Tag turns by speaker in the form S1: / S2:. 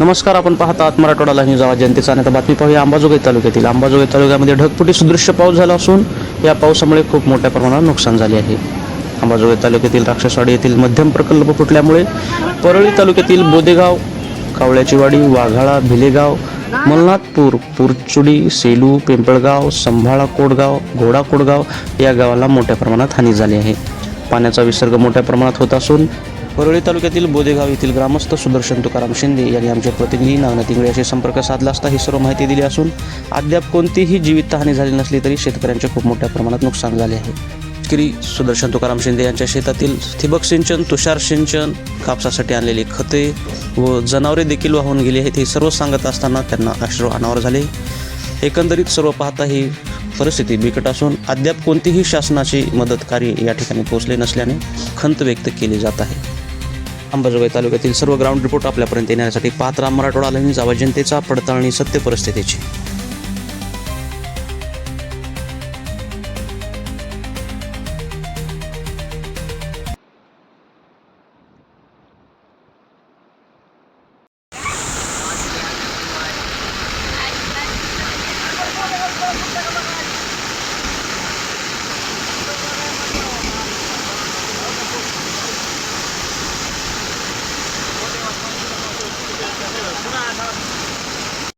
S1: नमस्कार आपण पाहता आहात मराठवाडा न्यूज आवाज जनतेचा. आणि आता बातमी पाहूया अंबाजोगाई तालुक्यातील. अंबाजोगाई तालुक्यामध्ये ढगफुटी सदृश्य पाऊस झाला असून या पावसामुळे खूप मोठ्या प्रमाणात नुकसान झाले आहे. अंबाजोगाई तालुक्यातील राक्षसवाडी येथील मध्यम प्रकल्प फुटल्यामुळे परळी तालुक्यातील बोदेगाव कावळ्याचीवाडी वाघाळा भिलेगाव मलनाथपूर पुरचुडी सेलू पिंपळगाव संभाळा कोडगाव घोडा कोडगाव या गावाला मोठ्या प्रमाणात हानी झाली आहे. पाण्याचा विसर्ग मोठ्या प्रमाणात होत असून परळी तालुक्यातील बोदेगाव येथील ग्रामस्थ सुदर्शन तुकाराम शिंदे यांनी आमचे प्रतिनिधी नागनाथ संपर्क साधला असता ही सर्व माहिती दिली असून अद्याप कोणतीही जीवितहानी झाली नसली तरी शेतकऱ्यांचे खूप मोठ्या प्रमाणात नुकसान झाले आहे. शेतकरी सुदर्शन तुकाराम शिंदे यांच्या शेतातील ठिबक सिंचन तुषार सिंचन कापसासाठी आणलेली खते व जनावरे देखील वाहून गेली आहेत हे सर्व सांगत असताना त्यांना अश्रू अनावर झाले. एकंदरीत सर्व पाहता ही परिस्थिती बिकट असून अद्याप कोणतीही शासनाची मदत कार्य या ठिकाणी पोहोचले नसल्याने खंत व्यक्त केली जात आहे. अंबाजोगाई तालुक्यातील सर्व ग्राउंड रिपोर्ट आपल्यापर्यंत येण्यासाठी पात्र मराठवाडा न्यूज आवाज जनतेचा पडताळणी सत्य परिस्थितीची.